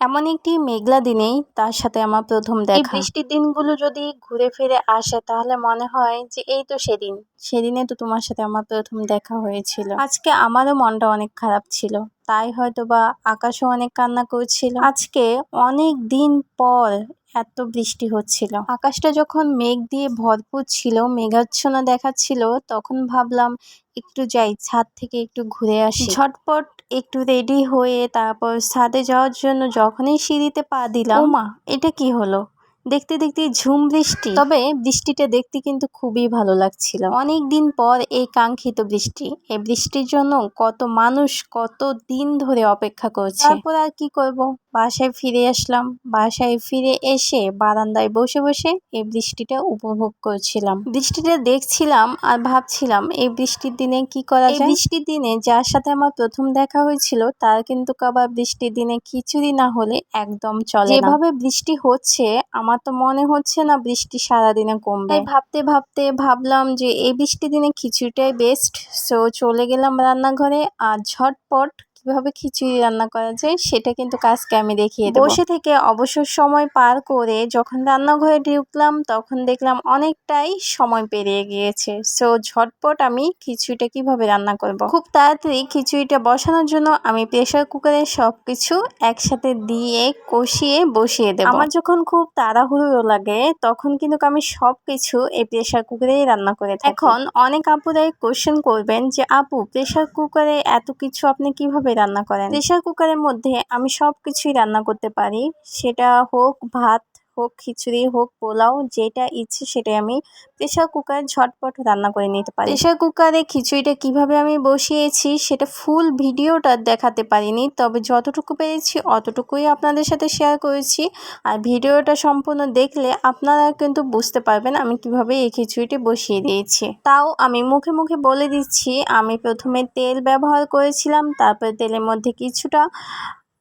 এমন একটি মেঘলা দিনেই তার সাথে আমার প্রথম দেখা। এই বৃষ্টির দিনগুলো যদি ঘুরে ফিরে আসে তাহলে মনে হয় যে এই তো সেদিন। সেদিনে তো তোমার সাথে আমার প্রথম দেখা হয়েছিল। আজকে আমারও মনটা অনেক খারাপ ছিল। তাই হয়তো বা আকাশও অনেক কান্না করছিল। আজকে অনেক দিন পর এত বৃষ্টি হচ্ছিল। আকাশটা যখন মেঘ দিয়ে ভরপুর ছিল মেঘাচ্ছন্ন দেখাচ্ছিল তখন ভাবলাম একটু যাই ছাদ থেকে একটু ঘুরে আসি। ঝটপট একটু রেডি হয়ে তারপর ছাদে যাওয়ার জন্য যখনই সিঁড়িতে পা দিলাম মা এটা কি হলো? দেখতে দেখতে ঝুম বৃষ্টি। তবে বৃষ্টিটা দেখতে কিন্তু খুবই ভালো লাগছিল। অনেক দিন পর এই কাঙ্ক্ষিত বৃষ্টি। এই বৃষ্টির জন্য কত মানুষ কত দিন ধরে অপেক্ষা করছে। তারপর আর কি করব? বাসায় ফিরে আসলাম। বাসায় ফিরে এসে বারান্দায় বসে বসে এই বৃষ্টিটা উপভোগ করছিলাম। বৃষ্টিটা দেখছিলাম আর ভাবছিলাম, এই বৃষ্টির দিনে কি করা যায়? বৃষ্টির দিনে যার সাথে আমার প্রথম দেখা হয়েছিল, তার কিন্তু আবার বৃষ্টির দিনে খিচুড়ি না হলে একদম চলে যেভাবে বৃষ্টি হচ্ছে, আমার তো মনে হচ্ছে না বৃষ্টি সারাদিনে কমবে। ভাবতে ভাবতে ভাবলাম যে এই বৃষ্টি দিনে খিচুড়িটাই বেস্ট সো চলে গেলাম রান্নাঘরে আর ঝটপট কীভাবে খিচুড়ি রান্না করা যায় সেটা কিন্তু কাজকে আমি দেখিয়ে দেবো। বসে থেকে অবসর সময় পার করে যখন রান্নাঘরে ঢুকলাম তখন দেখলাম অনেকটাই সময় পেরিয়ে গিয়েছে। সো ঝটপট আমি খিচুড়িটা কীভাবে রান্না করব। খুব তাড়াতাড়ি খিচুড়িটা বসানোর জন্য আমি প্রেশার কুকারে সব কিছু একসাথে দিয়ে কষিয়ে বসিয়ে দেবো। আমার যখন খুব তাড়াহুড়ো লাগে তখন কিন্তু আমি সব কিছু এই প্রেশার কুকারেই রান্না করে থাকি। এখন অনেক আপুরাই কোশ্চেন করবেন যে আপু প্রেশার কুকারে এত কিছু আপনি কীভাবে রান্না করেন। প্রেশার কুকারের মধ্যে আমি সব কিছুই রান্না করতে পারি। সেটা হোক ভাত হোক, খিচুড়ি হোক, পোলাও, যেটা ইচ্ছে সেটাই আমি প্রেশার কুকার ঝটপট রান্না করে নিতে পারি। প্রেশার কুকারে খিচুড়িটা কীভাবে আমি বসিয়েছি সেটা ফুল ভিডিওটা দেখাতে পারিনি, তবে যতটুকু পেরেছি অতটুকুই আপনাদের সাথে শেয়ার করেছি। আর ভিডিওটা সম্পূর্ণ দেখলে আপনারা কিন্তু বুঝতে পারবেন আমি কীভাবে এই খিচুড়িটি বসিয়ে দিয়েছি। তাও আমি মুখে মুখে বলে দিচ্ছি, আমি প্রথমে তেল ব্যবহার করেছিলাম, তারপর তেলের মধ্যে কিছুটা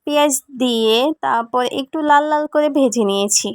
পেঁয়াজ দিয়ে তারপর একটু লাল লাল করে ভেজে নিয়েছি।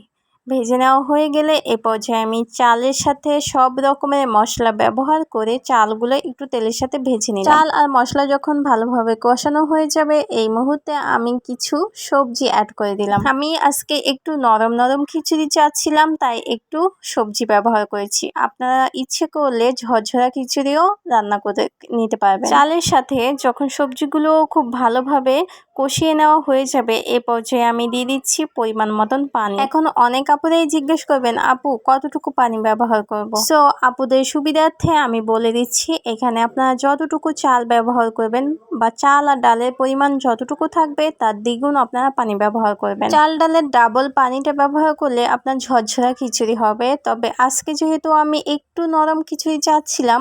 ভেজে নেওয়া হয়ে গেলে এ পর্যায়ে আমি চালের সাথে সব রকমের মশলা ব্যবহার করে চালগুলো একটু তেলের সাথে ভেজে নিই চাল আর মশলা যখন ভালোভাবে কষানো হয়ে যাবে, এই মুহূর্তে আমি কিছু সবজি অ্যাড করে দিলাম। আমি আজকে একটু নরম নরম খিচুড়ি চাচ্ছিলাম, তাই একটু সবজি ব্যবহার করেছি। আপনারা ইচ্ছে করলে ঝরঝরা খিচুড়িও রান্না করে নিতে পারবেন। চালের সাথে যখন সবজিগুলো খুব ভালোভাবে কষিয়ে নেওয়া হয়ে যাবে, এ পর্যায়ে আমি দিয়ে দিচ্ছি পরিমাণ মতন পানি। এখন অনেক আপুরাই জিজ্ঞেস করবেন আপু কতটুকু পানি ব্যবহার করব? সো আপুদের সুবিধার্থে আমি বলে দিচ্ছি এখানে আপনারা যতটুকু চাল ব্যবহার করবেন বা চাল আর ডালের পরিমাণ যতটুকু থাকবে তার দ্বিগুণ আপনারা পানি ব্যবহার করবেন। চাল ডালের ডাবল পানিটা ব্যবহার করলে আপনার ঝরঝরা খিচুড়ি হবে। তবে আজকে যেহেতু আমি একটু নরম খিচুড়ি চাচ্ছিলাম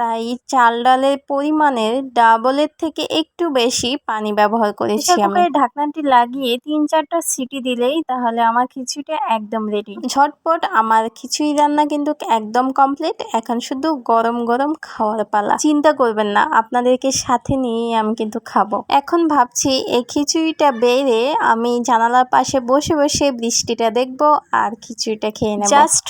তাই চাল ডালের পরিমাণের ডাবলের থেকে একটু বেশি পানি ব্যবহার করেছি আমি। ঢাকনাটি লাগিয়ে তিন চারটা সিটি দিলেই তাহলে আমার খিচুড়িটা এক একদম রেডি ঝটপট আমার খিচুড়ি রান্না কিন্তু একদম কমপ্লিট এখন শুধু গরম গরম খাওয়ার পালা। চিন্তা করবেন না, আপনাদেরকে সাথে নিয়ে আমি কিন্তু খাব। এখন ভাবছি এই খিচুড়িটা বেড়ে আমি জানালার পাশে বসে বসে বৃষ্টিটা দেখব আর খিচুড়িটা খেয়ে নেব। জাস্ট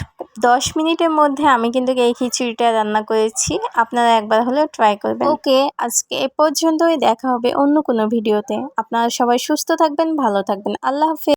দশ মিনিটের মধ্যে আমি কিন্তু এই খিচুড়িটা রান্না করেছি, আপনারা একবার হলেও ট্রাই করবেন। ওকে, আজকে এ পর্যন্তই, দেখা হবে অন্য কোনো ভিডিওতে আপনারা সবাই সুস্থ থাকবেন, ভালো থাকবেন। আল্লাহ হাফেজ।